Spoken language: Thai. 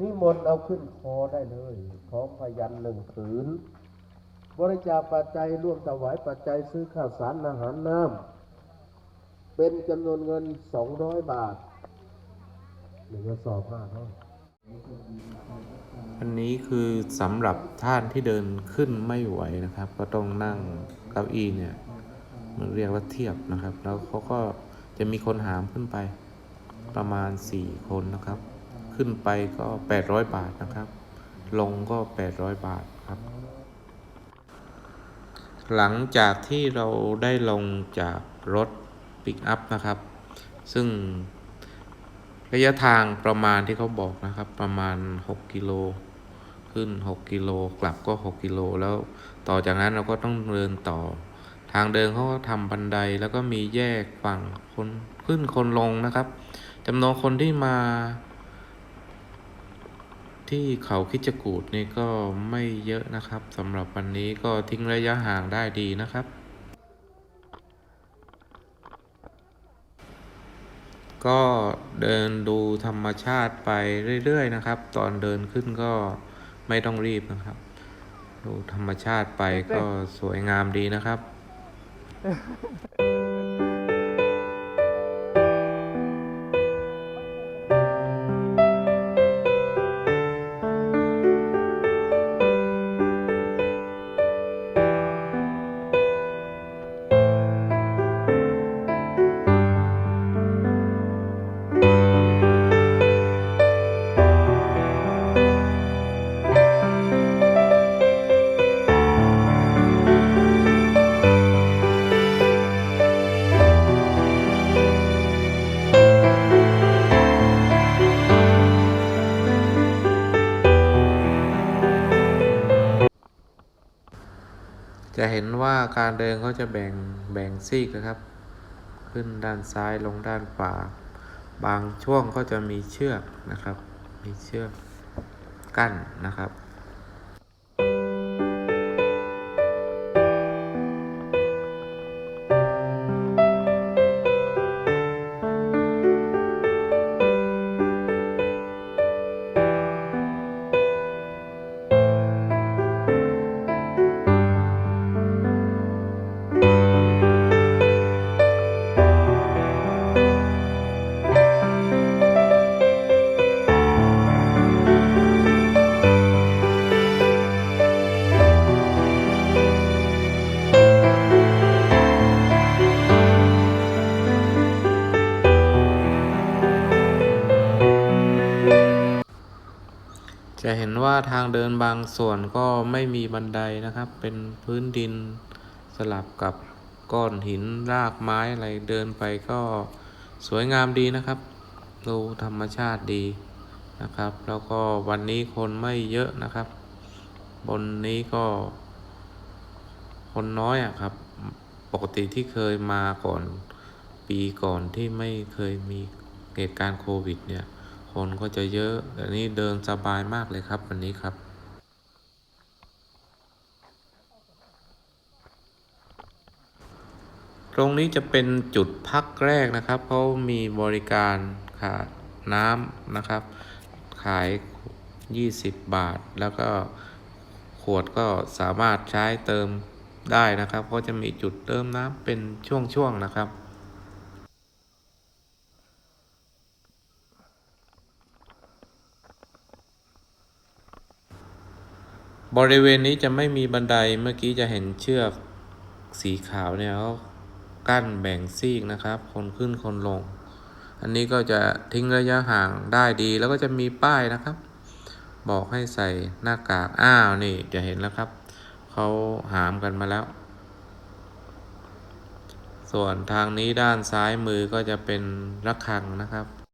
นิมนต์เอาขึ้นคอได้เลยพร้อมพยันหนึ่งผืน บริจาคปัจจัยร่วมถวายปัจจัยซื้อข้าวสารอาหารน้ำเป็นจำนวนเงินสองร้อยบาทหนึ่งกระสอบห้าร้อยอันนี้คือสำหรับท่านที่เดินขึ้นไม่ไหวนะครับ ก็ต้องนั่งเก้าอี้เนี่ยมันเรียกว่าเทียบนะครับ แล้วเขาก็จะมีคนหามขึ้นไปประมาณ 4 คนนะครับ ขึ้นไปก็ 800 บาทนะครับ ลงก็ 800 บาทครับ หลังจากที่เราได้ลงจากรถปิกอัพนะครับ ซึ่งระยะทางประมาณที่เขาบอกนะครับ ประมาณ 6 กิโลขึ้น 6 กิโลกลับก็ 6 กิโลแล้วต่อจากนั้นเราก็ต้องเดินต่อ ทางเดินเขาก็ทำบันไดแล้วก็มีแยกฝั่งคนขึ้นคนลงนะครับจำนวนคนที่มา ที่เขาคิดจกูดนี่ก็ไม่เยอะนะครับสำหรับวันนี้ก็ทิ้งระยะห่างได้ดีนะครับ ก็เดินดูธรรมชาติไปเรื่อย ๆ นะครับ ตอนเดินขึ้นก็ไม่ต้องรีบนะครับ ดูธรรมชาติไปก็สวยงามดีนะครับ จะเห็นว่าการเดินเขาจะแบ่งแบ่งซีกนะครับ ขึ้นด้านซ้ายลงด้านขวา บางช่วงก็จะมีเชือกนะครับ มีเชือกกั้นนะครับ จะเห็นว่าทางเดินบางส่วนก็ไม่มีบันไดนะครับ เป็นพื้นดินสลับกับก้อนหินรากไม้อะไรเดินไปก็สวยงามดีนะครับ ดูธรรมชาติดีนะครับ แล้วก็วันนี้คนไม่เยอะนะครับ บนนี้ก็ คนน้อยอะครับ ปกติที่เคยมาก่อน ปีก่อนที่ไม่เคยมีเหตุการณ์โควิดเนี่ย คนก็จะเยอะแต่นี่เดินสบายมากเลยครับวันนี้ครับตรงนี้จะเป็นจุดพักแรกนะครับเพรามีบริการขาดน้ำนะครับ ขาย 20 บาท แล้วก็ขวดก็สามารถใช้เติมได้นะครับ ก็จะมีจุดเติมน้ำเป็นช่วงๆนะครับ บริเวณนี้จะไม่มีบันไดเมื่อกี้จะเห็นเชือกสีขาวเนี่ยเขากั้นแบ่งซีกนะครับ คนขึ้นคนลง อันนี้ก็จะทิ้งระยะห่างได้ดีแล้วก็จะมีป้ายนะครับ บอกให้ใส่หน้ากากอ้าวนี่จะเห็นแล้วครับเขาหามกันมาแล้ว ส่วนทางนี้ด้านซ้ายมือก็จะเป็นระฆังนะครับ